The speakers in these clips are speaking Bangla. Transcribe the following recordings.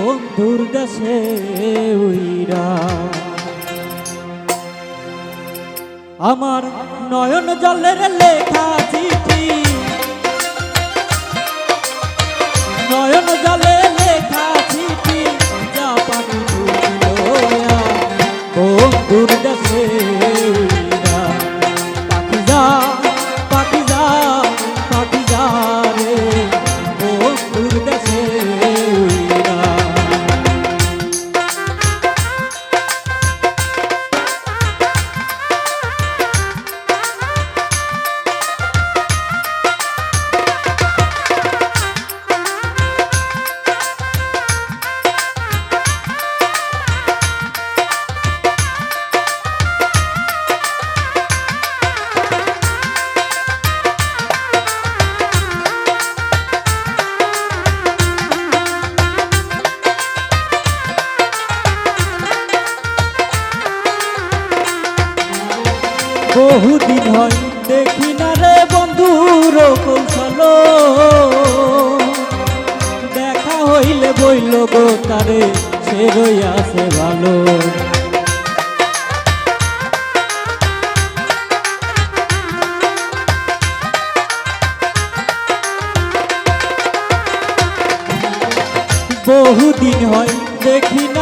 বন্ধুর দেশে উইরা। আমার নয়ন জলের লেখা চিঠি। নয়ন জলে লেখা চিঠি যা পানি ডুবিলোয়া বন্ধুর বহুদিন হয়, দেখি না রে বন্ধুর কৌশল দেখা হইলে বইল গো তারে, সে রইয়াছে ভালো। বহুদিন হয়, দেখি না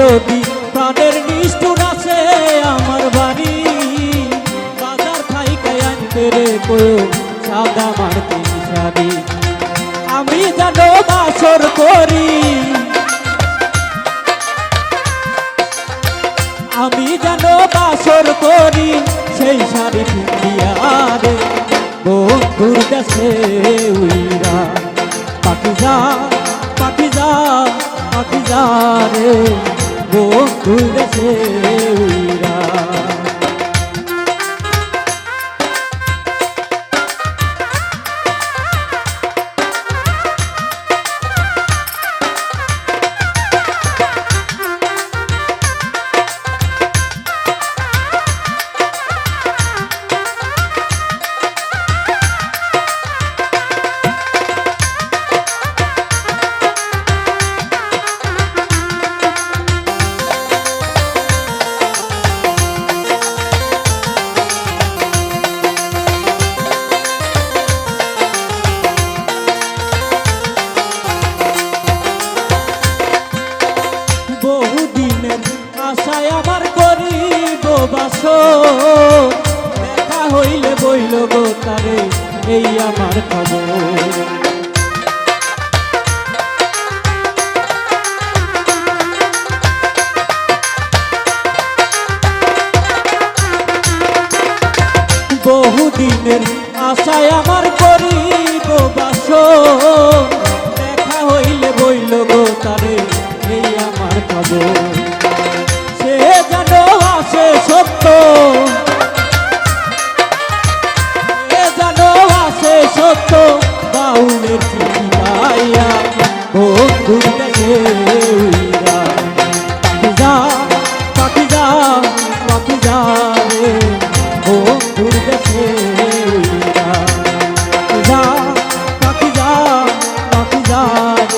যদি প্রাণের নিষ্ঠুর আসে আমার বাড়ি, বাজার খাইকে আনতে রে সাদা মার্কিন শাড়ি আমি জানো বাসর করি, আমি জানো বাসর করি, সেই শাড়ি পিন্দিয়া রে। বন্ধুর দেশে উইরা, পাখি যা পাখি যা পাখি যা রে। বন্ধুর দেশে উইরা করিব বাস দেখা হইলে বইল গো তারে এই আমার খবর।